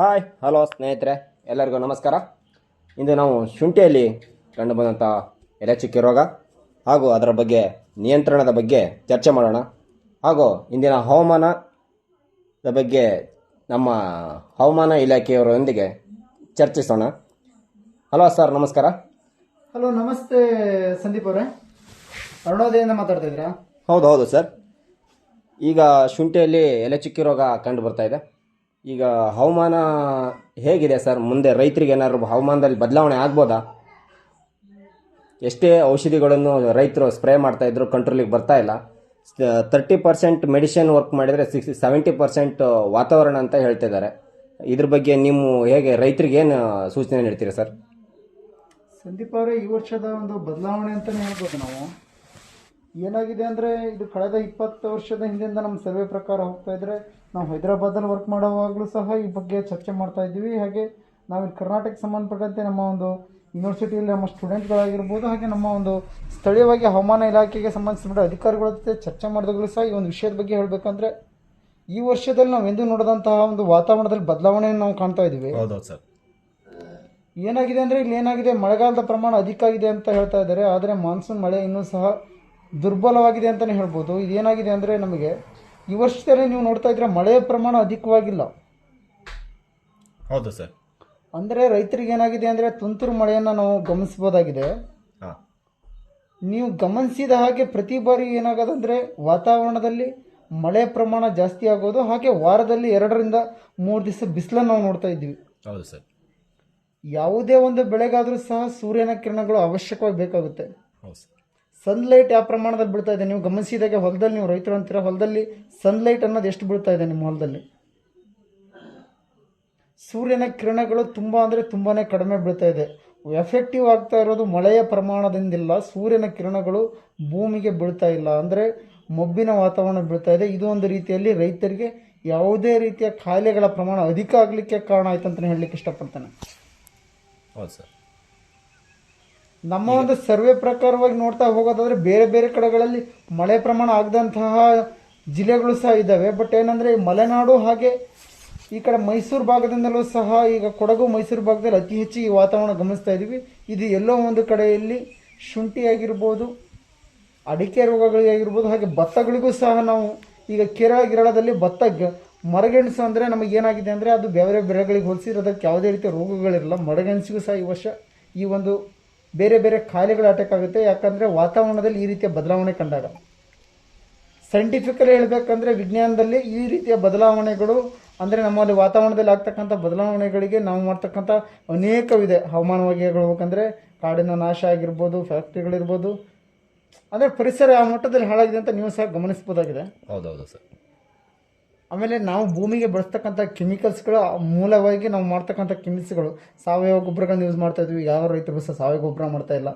Hi hello ಸ್ನೇಹಿತರೆ ಎಲ್ಲರಿಗೂ ನಮಸ್ಕಾರ. ಇಂದು ನಾವು ಶುಂಠಿಯಲ್ಲಿ ಕಂಡುಬಂದಂಥ ಎಲೆ ಚುಕ್ಕಿ ರೋಗ ಹಾಗೂ ಅದರ ಬಗ್ಗೆ ನಿಯಂತ್ರಣದ ಬಗ್ಗೆ ಚರ್ಚೆ ಮಾಡೋಣ. ಹಾಗೂ ಇಂದಿನ ಹವಾಮಾನದ ಬಗ್ಗೆ ನಮ್ಮ ಹವಾಮಾನ ಇಲಾಖೆಯವರೊಂದಿಗೆ ಚರ್ಚಿಸೋಣ. ಹಲೋ ಸರ್ ನಮಸ್ಕಾರ. ಹಲೋ ನಮಸ್ತೆ ಸಂದೀಪ್ ಅವರೇ. ಅರುಣೋದಯದಿಂದ ಮಾತಾಡ್ತಾ ಇದ್ದೀರಾ ಹೌದು ಹೌದು ಸರ್. ಈಗ ಶುಂಠಿಯಲ್ಲಿ ಎಲೆ ಚುಕ್ಕಿ ರೋಗ ಕಂಡು ಬರ್ತಾ ಇದೆ. ಈಗ ಹವಾಮಾನ ಹೇಗಿದೆ ಸರ್? ಮುಂದೆ ರೈತರಿಗೆ ಏನಾದ್ರು ಹವಾಮಾನದಲ್ಲಿ ಬದಲಾವಣೆ ಆಗ್ಬೋದಾ? ಎಷ್ಟೇ ಔಷಧಿಗಳನ್ನು ರೈತರು ಸ್ಪ್ರೇ ಮಾಡ್ತಾ ಇದ್ರು ಕಂಟ್ರೋಲಿಗೆ ಬರ್ತಾ ಇಲ್ಲ. ತರ್ಟಿ ಪರ್ಸೆಂಟ್ ಮೆಡಿಸಿನ್ ವರ್ಕ್ ಮಾಡಿದರೆ ಸಿಕ್ಸ್ ಸೆವೆಂಟಿ ಪರ್ಸೆಂಟ್ ವಾತಾವರಣ ಅಂತ ಹೇಳ್ತಿದ್ದಾರೆ ಇದ್ರ ಬಗ್ಗೆ ನೀವು ಹೇಗೆ, ರೈತರಿಗೆ ಏನು ಸೂಚನೆ ನೀಡ್ತೀರಾ ಸರ್? ಸಂದೀಪ್ ಅವರೇ, ಈ ವರ್ಷದ ಒಂದು ಬದಲಾವಣೆ ಅಂತಲೇ ಹೇಳ್ಬೋದು ನಾವು. ಏನಾಗಿದೆ ಅಂದರೆ, ಇದು ಕಳೆದ ಇಪ್ಪತ್ತು ವರ್ಷದ ಹಿಂದಿಂದ ನಮ್ಮ ಸರ್ವೆ ಪ್ರಕಾರ ಹೋಗ್ತಾ ಇದ್ರೆ ನಾವು ಹೈದರಾಬಾದಲ್ಲಿ ವರ್ಕ್ ಮಾಡುವಾಗಲೂ ಸಹ ಈ ಬಗ್ಗೆ ಚರ್ಚೆ ಮಾಡ್ತಾ ಇದ್ದೀವಿ. ಹಾಗೆ ನಾವು ಇಲ್ಲಿ ಕರ್ನಾಟಕಕ್ಕೆ ಸಂಬಂಧಪಟ್ಟಂತೆ ನಮ್ಮ ಒಂದು ಯೂನಿವರ್ಸಿಟಿಯಲ್ಲಿ ನಮ್ಮ ಸ್ಟೂಡೆಂಟ್ಗಳಾಗಿರ್ಬೋದು ಹಾಗೆ ನಮ್ಮ ಒಂದು ಸ್ಥಳೀಯವಾಗಿ ಹವಾಮಾನ ಇಲಾಖೆಗೆ ಸಂಬಂಧಿಸಿದ ಅಧಿಕಾರಿಗಳ ಜೊತೆ ಚರ್ಚೆ ಮಾಡಿದಾಗಲೂ ಸಹ ಈ ಒಂದು ವಿಷಯದ ಬಗ್ಗೆ ಹೇಳಬೇಕಂದ್ರೆ ಈ ವರ್ಷದಲ್ಲಿ ನಾವು ಎಂದೂ ನೋಡಿದಂತಹ ಒಂದು ವಾತಾವರಣದಲ್ಲಿ ಬದಲಾವಣೆಯನ್ನು ನಾವು ಕಾಣ್ತಾ ಇದ್ದೀವಿ. ಸರ್. ಏನಾಗಿದೆ ಅಂದರೆ ಇಲ್ಲಿ ಏನಾಗಿದೆ ಮಳೆಗಾಲದ ಪ್ರಮಾಣ ಅಧಿಕ ಆಗಿದೆ ಅಂತ ಹೇಳ್ತಾ ಇದ್ದಾರೆ. ಆದರೆ ಮಾನ್ಸೂನ್ ಮಳೆ ಇನ್ನೂ ಸಹ ದುರ್ಬಲವಾಗಿದೆ ಅಂತಲೇ ಹೇಳ್ಬೋದು. ಇದೇನಾಗಿದೆ ಅಂದರೆ ನಮಗೆ ಈ ವರ್ಷದಲ್ಲಿ ನೀವು ನೋಡ್ತಾ ಇದ್ರೆ ಮಳೆಯ ಪ್ರಮಾಣ ಅಧಿಕವಾಗಿಲ್ಲ. ಹೌದು ಸರ್. ಅಂದರೆ ರೈತರಿಗೆ ಏನಾಗಿದೆ ಅಂದರೆ ತುಂತುರು ಮಳೆಯನ್ನು ನಾವು ಗಮನಿಸ್ಬೋದಾಗಿದೆ ಹಾಂ. ನೀವು ಗಮನಿಸಿದ ಹಾಗೆ ಪ್ರತಿ ಬಾರಿ ಏನಾಗೋದಂದರೆ ವಾತಾವರಣದಲ್ಲಿ ಮಳೆ ಪ್ರಮಾಣ ಜಾಸ್ತಿ ಆಗೋದು ಹಾಗೆ ವಾರದಲ್ಲಿ ಎರಡರಿಂದ ಮೂರು ದಿವಸ ಬಿಸಿಲನ್ನು ನಾವು ನೋಡ್ತಾ ಇದ್ವಿ ಹೌದು ಸರ್. ಯಾವುದೇ ಒಂದು ಬೆಳೆಗಾದರೂ ಸಹ ಸೂರ್ಯನ ಕಿರಣಗಳು ಅವಶ್ಯಕವಾಗಿ ಬೇಕಾಗುತ್ತೆ. ಹೌದು ಸರ್. ಸನ್ಲೈಟ್ ಯಾವ ಪ್ರಮಾಣದಲ್ಲಿ ಬೀಳ್ತಾ ಇದೆ? ನೀವು ಗಮನಿಸಿದಾಗೆ ಹೊಲದಲ್ಲಿ ನೀವು ರೈತರು ಅಂತೀರ? ಹೊಲದಲ್ಲಿ ಸನ್ಲೈಟ್ ಅನ್ನೋದು ಎಷ್ಟು ಬೀಳ್ತಾ ಇದೆ ನಿಮ್ಮ ಹೊಲದಲ್ಲಿ? ಸೂರ್ಯನ ಕಿರಣಗಳು ತುಂಬ ಅಂದರೆ ತುಂಬಾ ಕಡಿಮೆ ಬೀಳ್ತಾ ಇದೆ. ಎಫೆಕ್ಟಿವ್ ಆಗ್ತಾ ಇರೋದು ಮಳೆಯ ಪ್ರಮಾಣದಿಂದಿಲ್ಲ. ಸೂರ್ಯನ ಕಿರಣಗಳು ಭೂಮಿಗೆ ಬೀಳ್ತಾ ಇಲ್ಲ. ಅಂದರೆ ಮೊಬ್ಬಿನ ವಾತಾವರಣ ಬೀಳ್ತಾ ಇದೆ. ಇದು ಒಂದು ರೀತಿಯಲ್ಲಿ ರೈತರಿಗೆ ಯಾವುದೇ ರೀತಿಯ ಕಾಯಿಲೆಗಳ ಪ್ರಮಾಣ ಅಧಿಕ ಆಗಲಿಕ್ಕೆ ಕಾರಣ ಆಯ್ತು ಅಂತಲೇ ಹೇಳಲಿಕ್ಕೆ ಇಷ್ಟಪಡ್ತೇನೆ. ಹೌದು ಸರ್. ನಮ್ಮ ಒಂದು ಸರ್ವೆ ಪ್ರಕಾರವಾಗಿ ನೋಡ್ತಾ ಹೋಗೋದಾದ್ರೆ ಬೇರೆ ಬೇರೆ ಕಡೆಗಳಲ್ಲಿ ಮಳೆ ಪ್ರಮಾಣ ಆಗದಂತಹ ಜಿಲ್ಲೆಗಳು ಸಹ ಇದ್ದಾವೆ. ಬಟ್ ಏನಂದರೆ ಮಲೆನಾಡು ಹಾಗೆ ಈ ಕಡೆ ಮೈಸೂರು ಭಾಗದಿಂದಲೂ ಸಹ ಈಗ ಕೊಡಗು ಮೈಸೂರು ಭಾಗದಲ್ಲಿ ಅತಿ ಹೆಚ್ಚು ಈ ವಾತಾವರಣ ಗಮನಿಸ್ತಾ ಇದ್ದೀವಿ ಇದು ಎಲ್ಲೋ ಒಂದು ಕಡೆಯಲ್ಲಿ ಶುಂಠಿ ಆಗಿರ್ಬೋದು ಅಡಿಕೆ ರೋಗಗಳಿಗಾಗಿರ್ಬೋದು ಹಾಗೆ ಭತ್ತಗಳಿಗೂ ಸಹ ನಾವು ಈಗ ಕೇರಳ ಗಿರಳದಲ್ಲಿ ಭತ್ತ ಮರಗೆಣಸು ಅಂದರೆ ನಮಗೆ ಏನಾಗಿದೆ ಅಂದರೆ ಅದು ಬೇರೆ ಬೆಳೆಗಳಿಗೆ ಹೋಲಿಸಿದ್ರೆ ಅದಕ್ಕೆ ಯಾವುದೇ ರೀತಿಯ ರೋಗಗಳಿರಲ್ಲ. ಮರಗೆಣಸಿಗೂ ಸಹ ಈ ವರ್ಷ ಈ ಒಂದು ಬೇರೆ ಬೇರೆ ಕಾಯಿಲೆಗಳು ಅಟ್ಯಾಕ್ ಆಗುತ್ತೆ. ಯಾಕಂದರೆ ವಾತಾವರಣದಲ್ಲಿ ಈ ರೀತಿಯ ಬದಲಾವಣೆ ಕಂಡಾಗ. ಸೈಂಟಿಫಿಕಲಿ ಹೇಳಬೇಕಂದ್ರೆ ವಿಜ್ಞಾನದಲ್ಲಿ ಈ ರೀತಿಯ ಬದಲಾವಣೆಗಳು, ಅಂದರೆ ನಮ್ಮಲ್ಲಿ ವಾತಾವರಣದಲ್ಲಿ ಆಗ್ತಕ್ಕಂಥ ಬದಲಾವಣೆಗಳಿಗೆ ನಾವು ಮಾಡ್ತಕ್ಕಂಥ ಅನೇಕವಿದೆ ಹವಾಮಾನವಾಗಿ ಹೇಳ್ಬೇಕಂದ್ರೆ ಕಾಡಿನ ನಾಶ ಆಗಿರ್ಬೋದು, ಫ್ಯಾಕ್ಟ್ರಿಗಳಿರ್ಬೋದು. ಅಂದರೆ ಪರಿಸರ ಆ ಮಟ್ಟದಲ್ಲಿ ಹಾಳಾಗಿದೆ ಅಂತ ನೀವು ಸಹ ಗಮನಿಸ್ಬೋದಾಗಿದೆ ಹೌದೌದು ಸರ್. ಆಮೇಲೆ ನಾವು ಭೂಮಿಗೆ ಬಳಸ್ತಕ್ಕಂಥ ಕೆಮಿಕಲ್ಸ್ಗಳು ಮೂಲವಾಗಿ ನಾವು ಮಾಡ್ತಕ್ಕಂಥ ಕೆಮಿಕಲ್ಸ್ಗಳು ಸಾವಯವ ಗೊಬ್ಬರಗಳನ್ನ ಯೂಸ್ ಮಾಡ್ತಾ ಇದ್ವಿ. ಯಾವ ರೈತರು ಸಹ ಸಾವಯವ ಗೊಬ್ಬರ ಮಾಡ್ತಾ ಇಲ್ಲ.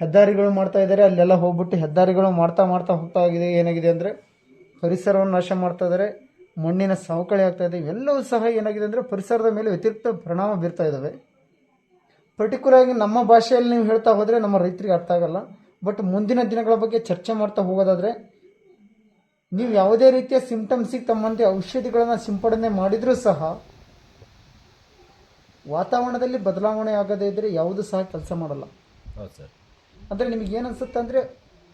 ಹೆದ್ದಾರಿಗಳು ಮಾಡ್ತಾ ಇದ್ದಾರೆ. ಅಲ್ಲೆಲ್ಲ ಹೋಗ್ಬಿಟ್ಟು ಹೆದ್ದಾರಿಗಳು ಮಾಡ್ತಾ ಮಾಡ್ತಾ ಹೋಗ್ತಾ ಆಗಿದೆ. ಏನಾಗಿದೆ ಅಂದರೆ ಪರಿಸರವನ್ನು ನಾಶ ಮಾಡ್ತಾ ಇದ್ದಾರೆ. ಮಣ್ಣಿನ ಸವಕಳಿ ಆಗ್ತಾ ಇದೆ. ಇವೆಲ್ಲವೂ ಸಹ ಏನಾಗಿದೆ ಅಂದರೆ ಪರಿಸರದ ಮೇಲೆ ವ್ಯತಿರಿಕ್ತ ಪರಿಣಾಮ ಬೀರ್ತಾ ಇದ್ದಾವೆ. ಪರ್ಟಿಕ್ಯುಲರ್ ಆಗಿ ನಮ್ಮ ಭಾಷೆಯಲ್ಲಿ ನೀವು ಹೇಳ್ತಾ ಹೋದರೆ ನಮ್ಮ ರೈತರಿಗೆ ಅರ್ಥ ಆಗಲ್ಲ. ಬಟ್ ಮುಂದಿನ ದಿನಗಳ ಬಗ್ಗೆ ಚರ್ಚೆ ಮಾಡ್ತಾ ಹೋಗೋದಾದರೆ ನೀವು ಯಾವುದೇ ರೀತಿಯ ಸಿಂಪ್ಟಮ್ಸಿಗೆ ತಮ್ಮಂತೆ ಔಷಧಿಗಳನ್ನು ಸಿಂಪಡಣೆ ಮಾಡಿದರೂ ಸಹ ವಾತಾವರಣದಲ್ಲಿ ಬದಲಾವಣೆ ಆಗದೇ ಇದ್ದರೆ ಯಾವುದು ಸಹ ಕೆಲಸ ಮಾಡಲ್ಲ. ಹೌದು ಸರ್. ಅಂದರೆ ನಿಮಗೆ ಏನು ಅನಿಸುತ್ತೆ ಅಂದರೆ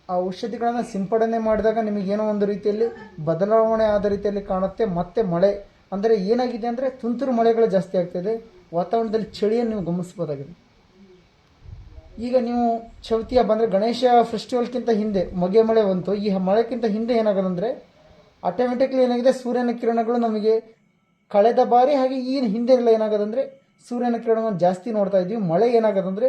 ಆ ಔಷಧಿಗಳನ್ನು ಸಿಂಪಡಣೆ ಮಾಡಿದಾಗ ನಿಮಗೇನೋ ಒಂದು ರೀತಿಯಲ್ಲಿ ಬದಲಾವಣೆ ಆದ ರೀತಿಯಲ್ಲಿ ಕಾಣುತ್ತೆ ಮತ್ತೆ ಮಳೆ ಅಂದರೆ ಏನಾಗಿದೆ ಅಂದರೆ ತುಂತುರು ಮಳೆಗಳು ಜಾಸ್ತಿ ಆಗ್ತಾಯಿದೆ ವಾತಾವರಣದಲ್ಲಿ ಚಳಿಯನ್ನು ನೀವು ಗಮನಿಸ್ಬೋದಾಗಿದೆ. ಈಗ ನೀವು ಚೌತಿ ಹಬ್ಬ ಅಂದರೆ ಗಣೇಶ ಫೆಸ್ಟಿವಲ್ಗಿಂತ ಹಿಂದೆ, ಮೊಗೆ ಮಳೆ ಬಂತು, ಈ ಮಳೆಗಿಂತ ಹಿಂದೆ ಏನಾಗೋದಂದರೆ ಆಟೋಮೆಟಿಕ್ಲಿ ಏನಾಗಿದೆ, ಸೂರ್ಯನ ಕಿರಣಗಳು ನಮಗೆ ಕಳೆದ ಬಾರಿ ಹಾಗೆ ಈ ಹಿಂದೆ ಎಲ್ಲ ಏನಾಗೋದಂದರೆ, ಸೂರ್ಯನ ಕಿರಣವನ್ನು ಜಾಸ್ತಿ ನೋಡ್ತಾ ಇದ್ವಿ. ಮಳೆ ಏನಾಗೋದಂದರೆ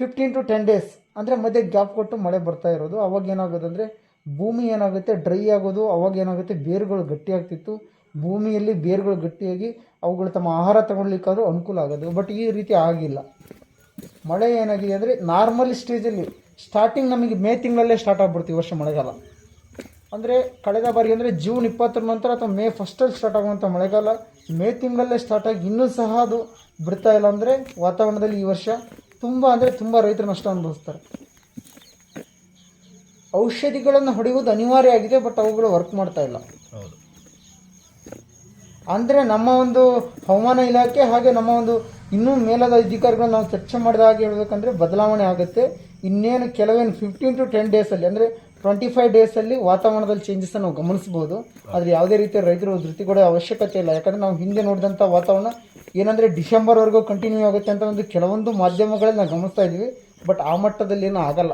ಫಿಫ್ಟೀನ್ ಟು ಟೆನ್ ಡೇಸ್ ಅಂದರೆ ಮಧ್ಯೆ ಗ್ಯಾಪ್ ಕೊಟ್ಟು ಮಳೆ ಬರ್ತಾ ಇರೋದು. ಅವಾಗ ಏನಾಗೋದಂದರೆ, ಭೂಮಿ ಏನಾಗುತ್ತೆ ಡ್ರೈ ಆಗೋದು. ಅವಾಗ ಏನಾಗುತ್ತೆ, ಬೇರುಗಳು ಗಟ್ಟಿಯಾಗ್ತಿತ್ತು. ಭೂಮಿಯಲ್ಲಿ ಬೇರುಗಳು ಗಟ್ಟಿಯಾಗಿ, ಅವುಗಳು ತಮ್ಮ ಆಹಾರ ತಗೊಳ್ಲಿಕ್ಕಾದ್ರೂ ಅನುಕೂಲ ಆಗೋದು. ಬಟ್ ಈ ರೀತಿ ಆಗಿಲ್ಲ. ಮಳೆ ಏನಾಗಿದೆ ಅಂದರೆ ನಾರ್ಮಲ್ ಸ್ಟೇಜಲ್ಲಿ ಸ್ಟಾರ್ಟಿಂಗ್ ನಮಗೆ ಮೇ ತಿಂಗಳಲ್ಲೇ ಸ್ಟಾರ್ಟ್ ಆಗ್ಬಿಡ್ತು ಈ ವರ್ಷ ಮಳೆಗಾಲ. ಅಂದರೆ ಕಳೆದ ಬಾರಿ ಅಂದರೆ ಜೂನ್ ಇಪ್ಪತ್ತರ ನಂತರ ಅಥವಾ ಮೇ ಫಸ್ಟಲ್ಲಿ ಸ್ಟಾರ್ಟ್ ಆಗುವಂಥ ಮಳೆಗಾಲ ಮೇ ತಿಂಗಳಲ್ಲೇ ಸ್ಟಾರ್ಟ್ ಆಗಿ ಇನ್ನೂ ಸಹ ಅದು ಬಿಡ್ತಾ ಇಲ್ಲ ಅಂದರೆ ವಾತಾವರಣದಲ್ಲಿ ಈ ವರ್ಷ ತುಂಬ ಅಂದರೆ ತುಂಬ ರೈತರು ನಷ್ಟ ಅನುಭವಿಸ್ತಾರೆ. ಔಷಧಿಗಳನ್ನು ಹೊಡೆಯುವುದು ಅನಿವಾರ್ಯ ಆಗಿದೆ ಬಟ್ ಅವುಗಳು ವರ್ಕ್ ಮಾಡ್ತಾ ಇಲ್ಲ. ಹೌದು. ಅಂದರೆ ನಮ್ಮ ಒಂದು ಹವಾಮಾನ ಇಲಾಖೆ ಹಾಗೆ ನಮ್ಮ ಒಂದು ಇನ್ನೂ ಮೇಲಾದ ಅಧಿಕಾರಿಗಳು ನಾವು ಚರ್ಚೆ ಮಾಡಿದ ಹಾಗೆ ಹೇಳ್ಬೇಕಂದ್ರೆ ಬದಲಾವಣೆ ಆಗುತ್ತೆ. ಇನ್ನೇನು ಕೆಲವೇನು ಫಿಫ್ಟೀನ್ ಟು ಟೆನ್ ಡೇಸಲ್ಲಿ ಅಂದರೆ ಟ್ವೆಂಟಿ ಫೈವ್ ಡೇಸಲ್ಲಿ ವಾತಾವರಣದಲ್ಲಿ ಚೇಂಜಸ್ ನಾವು ಗಮನಿಸ್ಬೋದು ಆದರೆ ಯಾವುದೇ ರೀತಿಯ ರೈತರು ಧೃತಿಗೊಳ್ಳೋ ಅವಶ್ಯಕತೆ ಇಲ್ಲ. ಯಾಕಂದರೆ ನಾವು ಹಿಂದೆ ನೋಡಿದಂಥ ವಾತಾವರಣ ಏನಂದರೆ ಡಿಸೆಂಬರ್ವರೆಗೂ ಕಂಟಿನ್ಯೂ ಆಗುತ್ತೆ ಅಂತ ಒಂದು ಕೆಲವೊಂದು ಮಾಧ್ಯಮಗಳಲ್ಲಿ ನಾವು ಗಮನಿಸ್ತಾ ಇದ್ದೀವಿ. ಬಟ್ ಆ ಮಟ್ಟದಲ್ಲಿ ಏನೂ ಆಗಲ್ಲ.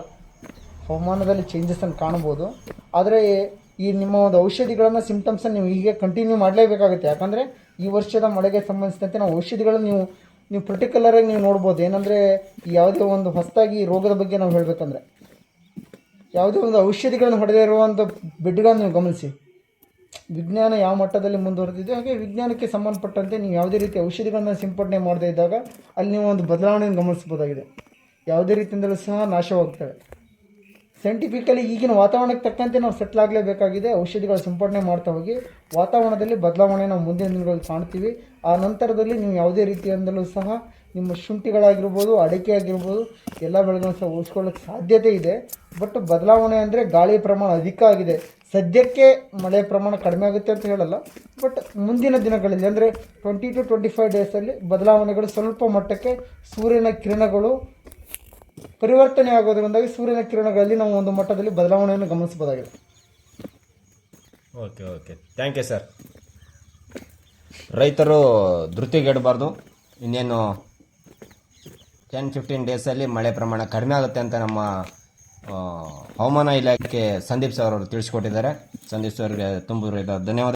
ಹವಾಮಾನದಲ್ಲಿ ಚೇಂಜಸನ್ನು ಕಾಣ್ಬೋದು ಆದರೆ ಈ ನಿಮ್ಮ ಒಂದು ಔಷಧಿಗಳನ್ನು ಸಿಂಪ್ಟಮ್ಸನ್ನು ನೀವು ಹೀಗೆ ಕಂಟಿನ್ಯೂ ಮಾಡಲೇಬೇಕಾಗುತ್ತೆ. ಯಾಕಂದರೆ ಈ ವರ್ಷದ ಮಳೆಗೆ ಸಂಬಂಧಿಸಿದಂತೆ ನಾವು ಔಷಧಿಗಳನ್ನು ನೀವು ನೀವು ಪರ್ಟಿಕ್ಯುಲರಾಗಿ ನೀವು ನೋಡ್ಬೋದು. ಏನಂದರೆ ಯಾವುದೇ ಒಂದು ಹೊಸದಾಗಿ ರೋಗದ ಬಗ್ಗೆ ನಾವು ಹೇಳಬೇಕಂದ್ರೆ, ಯಾವುದೇ ಒಂದು ಔಷಧಿಗಳನ್ನು ಹೊಡೆದೇ ಇರುವಂಥ ಬೆಡ್ಗಳನ್ನು ನೀವು ಗಮನಿಸಿ. ವಿಜ್ಞಾನ ಯಾವ ಮಟ್ಟದಲ್ಲಿ ಮುಂದುವರೆದಿದೆ, ಹಾಗೆ ವಿಜ್ಞಾನಕ್ಕೆ ಸಂಬಂಧಪಟ್ಟಂತೆ ನೀವು ಯಾವುದೇ ರೀತಿ ಔಷಧಿಗಳನ್ನು ಸಿಂಪಡಣೆ ಮಾಡದೇ ಇದ್ದಾಗ ಅಲ್ಲಿ ನೀವು ಒಂದು ಬದಲಾವಣೆಯನ್ನು ಗಮನಿಸ್ಬೋದಾಗಿದೆ ಯಾವುದೇ ರೀತಿಯಿಂದಲೂ ಸಹ ನಾಶವಾಗ್ತವೆ ಸೈಂಟಿಫಿಕಲಿ ಈಗಿನ ವಾತಾವರಣಕ್ಕೆ ತಕ್ಕಂತೆ ನಾವು ಸೆಟ್ಲ್ ಆಗಲೇಬೇಕಾಗಿದೆ. ಔಷಧಿಗಳ ಸಿಂಪಡಣೆ ಮಾಡ್ತಾ ಹೋಗಿ. ವಾತಾವರಣದಲ್ಲಿ ಬದಲಾವಣೆ ನಾವು ಮುಂದಿನ ದಿನಗಳಲ್ಲಿ ಕಾಣ್ತೀವಿ. ಆ ನಂತರದಲ್ಲಿ ನೀವು ಯಾವುದೇ ರೀತಿಯಿಂದಲೂ ಸಹ ನಿಮ್ಮ ಶುಂಠಿಗಳಾಗಿರ್ಬೋದು ಅಡಿಕೆ ಆಗಿರ್ಬೋದು ಎಲ್ಲ ಬೆಳೆಗಳನ್ನು ಸಹ ಉಳಿಸ್ಕೊಳ್ಳೋಕ್ಕೆ ಸಾಧ್ಯತೆ ಇದೆ. ಬಟ್ ಬದಲಾವಣೆ ಅಂದರೆ ಗಾಳಿ ಪ್ರಮಾಣ ಅಧಿಕ ಆಗಿದೆ. ಸದ್ಯಕ್ಕೆ ಮಳೆ ಪ್ರಮಾಣ ಕಡಿಮೆ ಆಗುತ್ತೆ ಅಂತ ಹೇಳಲ್ಲ. ಬಟ್ ಮುಂದಿನ ದಿನಗಳಲ್ಲಿ ಅಂದರೆ ಟ್ವೆಂಟಿ ಟು ಟ್ವೆಂಟಿ ಫೈವ್ ಡೇಸಲ್ಲಿ ಬದಲಾವಣೆಗಳು ಸ್ವಲ್ಪ ಮಟ್ಟಕ್ಕೆ ಸೂರ್ಯನ ಕಿರಣಗಳು ಪರಿವರ್ತನೆ ಆಗೋದ್ರಿಂದಾಗಿ ಸೂರ್ಯನ ಕಿರಣಗಳಲ್ಲಿ ನಾವು ಒಂದು ಮಟ್ಟದಲ್ಲಿ ಬದಲಾವಣೆಯನ್ನು ಗಮನಿಸಬಹುದಾಗಿದೆ. Okay okay. Thank you sir ರೈತರು ಧೃತಿಗೆಡಬಾರ್ದು. ಇನ್ನೇನು ಟೆನ್ ಫಿಫ್ಟೀನ್ ಡೇಸಲ್ಲಿ ಮಳೆ ಪ್ರಮಾಣ ಕಡಿಮೆ ಆಗುತ್ತೆ ಅಂತ ನಮ್ಮ ಹವಾಮಾನ ಇಲಾಖೆ ಸಂದೀಪ್ ಸರ್ ಅವರು ತಿಳಿಸ್ಕೊಟ್ಟಿದ್ದಾರೆ. ಸಂದೀಪ್ ಸರ್ಗೆ ತುಂಬ ಧನ್ಯವಾದ.